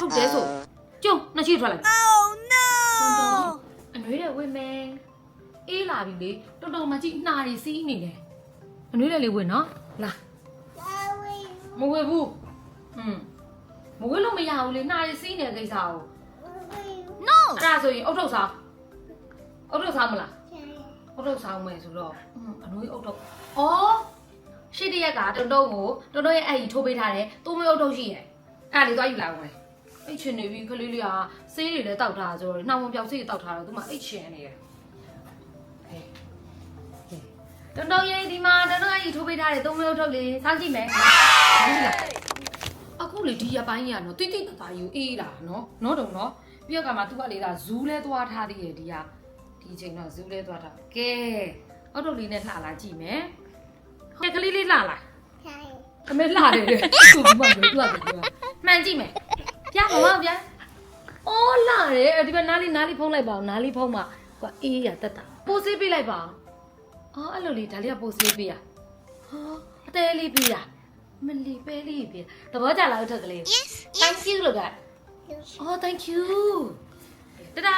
ထုတ်တယ်ဆိုကျုံနှစ်ချီထွက်လိုက် Oh no! အနှွေးတဲ့ဝင်မယ်အေးလာပြီလေတော်တော်မကြည့်နှာရီစီးနေတယ်အနှွေးတဲ့လေးဝင်နော်လာမဝေဘူးอืมမဝေလို့မရဘူးလေနှာရီစီးနေတဲ့ကိစ္စကို No! အဲ့ဒါဆိုရင်အုတ်ထုတ်ဆောင်အုတ်ထုတ်ဆောင်မလားအုတ်ထုတ်ဆောင်မယ်ဆိုတော့อืมအနှွေးအုတ်ထုတ်ဩရှစ်တရက်ကတုံတုံကိုတုံတုံရဲ့အဲ့ကြီးထိုးပေးထားတယ်သုံးမအုတ်ထုတ်ရှိရဲ့အဲ့ဒါလေးသွားယူလာအောင်မယ် အိတ်ချင်နေပြီခလေးလေးကဆေးတွေလည်းတောက်ထားဆိုတော့နှောင်ဝင်ပြောက်ဆေးတွေတောက်ထားတော့သူမှအိတ်ချင်နေတယ်တုံတုံရေးဒီမှာတုံတုံအကြီးထိုးပေးထားတယ်သုံးမျိုးထုတ်လေစောင့်ကြည့်မယ်ဟုတ်လားအခုလေဒီရပိုင်းကြီးကနော်တိတိတသားယူအေးလာနော်နော်တုံနော်ပြီးတော့ကမှသူကလေကဇူးလဲသွားထားသေးတယ်ဒီကဒီချိန်တော့ဇူးလဲသွားထားကဲအောက်ထုတ်လေးနဲ့လှလာကြည့်မယ်ဟဲ့ကလေးလေးလှလာအမေလှတယ်လေသူကမှမလှတယ်ကွာမှန်ကြည့်မယ် ပြမမပြအော်လှတယ်ဒီဘက်နားလေးနားလေးဖုံးလိုက်ပါအောင်နားလေးဖုံးမှာကွာအေးရတက်တာပိုးစေးပေးလိုက်ပါအောင်အော်အဲ့လိုလေဒါလေးကပို့ဆေးပေးရဟောအသေးလေးပေးရမလီပဲလေးပေးသဘောကျလားဥထက်ကလေး Yes! thank you လို့ကအော် thank you တဒါ